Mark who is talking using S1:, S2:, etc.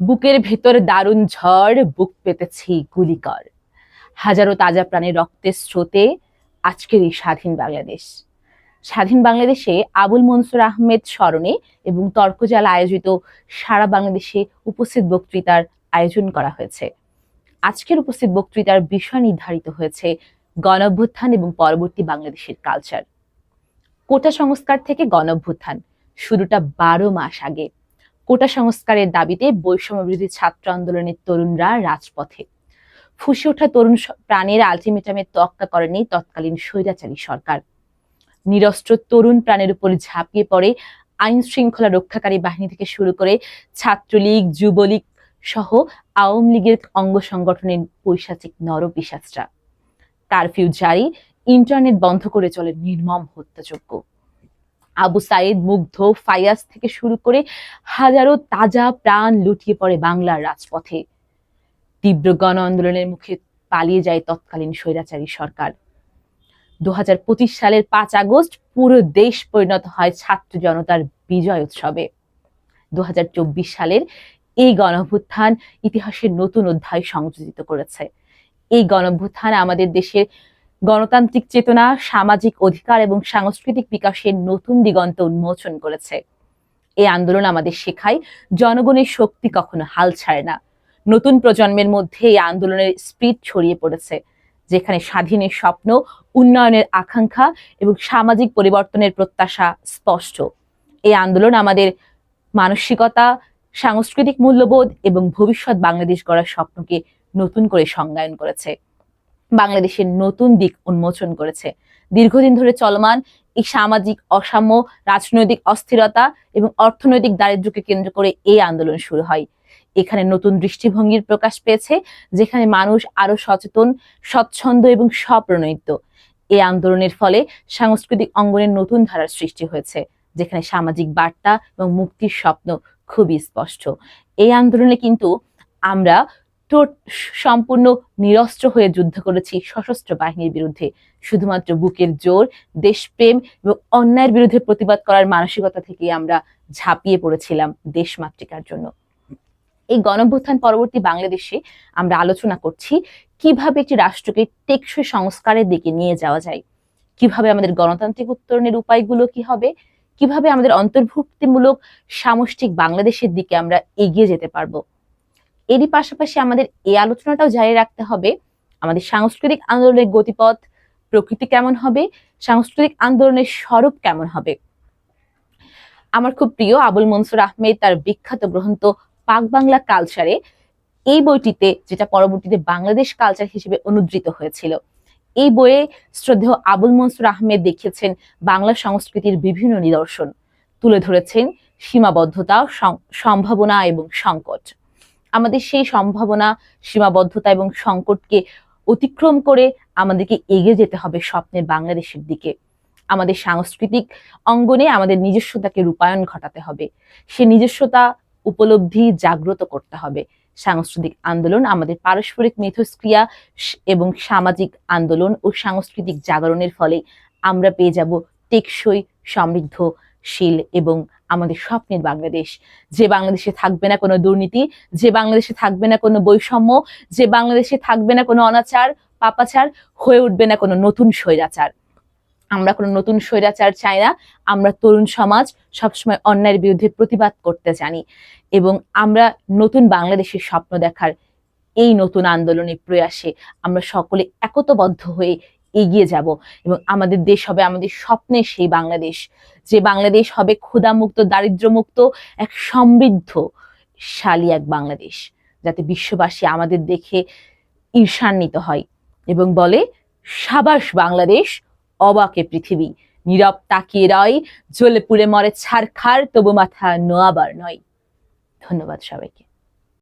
S1: বুকের ভেতর দারুণ ঝড়, বুক পেতেছি গুলিকর। হাজারো তাজা প্রাণের রক্তের স্রোতে আজকের এই স্বাধীন বাংলাদেশ। স্বাধীন বাংলাদেশে আবুল মনসুর আহমেদ স্মরণে এবং তর্কজাল আয়োজিত সারা বাংলাদেশে উপস্থিত বক্তৃতার আয়োজন করা হয়েছে। আজকের উপস্থিত বক্তৃতার বিষয় নির্ধারিত হয়েছে গণঅভ্যুত্থান এবং পরবর্তী বাংলাদেশের কালচার কোটা সংস্কার থেকে গণভ্যুত্থান শুরুটা বারো মাস আগে। কোটা সংস্কারের দাবিতে বৈষম্য বিরোধী ছাত্র আন্দোলনের তরুণরা রাজপথে। ফুসে ওঠা তরুণ প্রাণের আলটিমেটামে তোয়াক্কা করেনি তৎকালীন স্বৈরাচারী সরকার। নিরস্ত্র তরুণ প্রাণের উপর ঝাঁপিয়ে পড়ে আইন শৃঙ্খলা রক্ষাকারী বাহিনী থেকে শুরু করে ছাত্রলীগ, যুবলীগ সহ আওয়ামী লীগের অঙ্গ সংগঠনের পৈশাচিক নরপিশাচরা কারফিউ জারি, ইন্টারনেট বন্ধ করে চলে নির্মম হত্যাযজ্ঞ। আবু সাইদ মুগ্ধ ফায়াজ থেকে শুরু করে হাজারো তাজা প্রাণ লুটিয়ে পড়ে বাংলার রাজপথে। তীব্র গণ আন্দোলনের মুখে পালিয়ে যায় তৎকালীন স্বৈরাচারী সরকার। দু সালের পাঁচ আগস্ট পুরো দেশ পরিণত হয় ছাত্র জনতার বিজয় উৎসবে। দু হাজার চব্বিশ সালের এই গণঅভ্যুত্থান ইতিহাসের নতুন অধ্যায় সংযোজিত করেছে। এই গণঅভ্যুত্থান আমাদের দেশের গণতান্ত্রিক চেতনা, সামাজিক অধিকার এবং সাংস্কৃতিক বিকাশের নতুন দিগন্ত উন্মোচন করেছে। এই আন্দোলন আমাদের শেখায় জনগণের শক্তি কখনো হাল ছাড়ে না। নতুন প্রজন্মের মধ্যে এই আন্দোলনের স্পিড ছড়িয়ে পড়েছে, যেখানে স্বাধীনের স্বপ্ন, উন্নয়নের আকাঙ্ক্ষা এবং সামাজিক পরিবর্তনের প্রত্যাশা স্পষ্ট। এই আন্দোলন আমাদের মানসিকতা, সাংস্কৃতিক মূল্যবোধ এবং ভবিষ্যৎ বাংলাদেশ গড়ার স্বপ্নকে নতুন করে সংজ্ঞায়ন করেছে। বাংলাদেশের নতুন দিক উন্মোচন করেছে। দীর্ঘদিন ধরে চলমান এই সামাজিক, অসাম্য, রাজনৈতিক অস্থিরতা এবং অর্থনৈতিক দারিদ্র্যকে কেন্দ্র করে এই আন্দোলন শুরু হয়। এখানে নতুন দৃষ্টিভঙ্গির প্রকাশ পেয়েছে, যেখানে মানুষ আরও সচেতন, স্বচ্ছন্দ এবং স্বপ্রণোদিত। এই আন্দোলনের ফলে সাংস্কৃতিক অঙ্গনের নতুন ধারার সৃষ্টি হয়েছে, যেখানে সামাজিক বার্তা এবং মুক্তির স্বপ্ন খুবই স্পষ্ট। এই আন্দোলনে কিন্তু আমরা সম্পূর্ণ নিরস্ত্র হয়ে যুদ্ধ করেছি সশস্ত্র বাহিনীর বিরুদ্ধে। শুধুমাত্র বুকের জোর, দেশপ্রেম এবং অন্যায়ের বিরুদ্ধে প্রতিবাদ করার মানসিকতা থেকে আমরা ঝাঁপিয়ে পড়েছিলাম দেশমাতৃকার জন্য। এই গণভ্যুত্থান পরবর্তী বাংলাদেশে আমরা আলোচনা করছি কীভাবে একটি রাষ্ট্রকে টেকসই সংস্কারের দিকে নিয়ে যাওয়া যায়, কীভাবে আমাদের গণতান্ত্রিক উত্তরণের উপায়গুলো কি হবে, কীভাবে আমাদের অন্তর্ভুক্তিমূলক সামষ্টিক বাংলাদেশের দিকে আমরা এগিয়ে যেতে পারব। এরই পাশাপাশি আমাদের এই আলোচনাটাও জারি রাখতে হবে। আমাদের সাংস্কৃতিক আন্দোলনের গতিপথ, প্রকৃতি কেমন হবে, সাংস্কৃতিক আন্দোলনের স্বরূপ কেমন হবে। আমার খুব প্রিয় আবুল মনসুর আহমেদ, তার বিখ্যাত গ্রন্থ পাক বাংলা কালচারে এই বইটিতে, যেটা পরবর্তীতে বাংলাদেশ কালচার হিসেবে অনুদ্ধৃত হয়েছিল। এই বইয়ে শ্রদ্ধেয় আবুল মনসুর আহমেদ দেখিয়েছেন বাংলা সংস্কৃতির বিভিন্ন নিদর্শন। তুলে ধরেছেন সীমাবদ্ধতা সম্ভাবনা এবং সংকট। আমাদের সেই সম্ভাবনা, সীমাবদ্ধতা এবং সংকটকে অতিক্রম করে আমাদেরকে এগিয়ে যেতে হবে স্বপ্নের বাংলাদেশের দিকে। আমাদের সাংস্কৃতিক অঙ্গনে আমাদের নিজস্বতাকে রূপায়ণ ঘটাতে হবে। সে নিজস্বতা উপলব্ধি জাগ্রত করতে হবে। সাংস্কৃতিক আন্দোলন আমাদের পারস্পরিক মিথস্ক্রিয়া এবং সামাজিক আন্দোলন ও সাংস্কৃতিক জাগরণের ফলে আমরা পেয়ে যাব টেকসই সমৃদ্ধশীল এবং আমাদের স্বপ্নের বাংলাদেশ। যে বাংলাদেশে থাকবে না কোনো দুর্নীতি, যে বাংলাদেশে থাকবে না কোনো বৈষম্য, যে বাংলাদেশে থাকবে না কোনো অনাচার, পাপাচার, হয়ে উঠবে না কোনো নতুন স্বৈরাচার। আমরা কোনো নতুন স্বৈরাচার চাই না। আমরা তরুণ সমাজ সবসময় অন্যায়ের বিরুদ্ধে প্রতিবাদ করতে জানি এবং আমরা নতুন বাংলাদেশের স্বপ্ন দেখার এই নতুন আন্দোলনের প্রয়াসে আমরা সকলে একতবদ্ধ হয়ে এগিয়ে যাব এবং আমাদের দেশ হবে আমাদের স্বপ্নের সেই বাংলাদেশ। যে বাংলাদেশ হবে ক্ষুধামুক্ত, দারিদ্র্যমুক্ত, এক সমৃদ্ধ, শালী এক বাংলাদেশ। যাতে বিশ্ববাসী আমাদের দেখে ঈর্ষান্বিত হয় এবং বলে, সাবাস বাংলাদেশ, অবাকে পৃথিবী। নীরব তাকিয়ে রয় জ্বলে পুড়ে মরে ছারখার, তবু মাথা নোয়াবার নয়। ধন্যবাদ সবাইকে।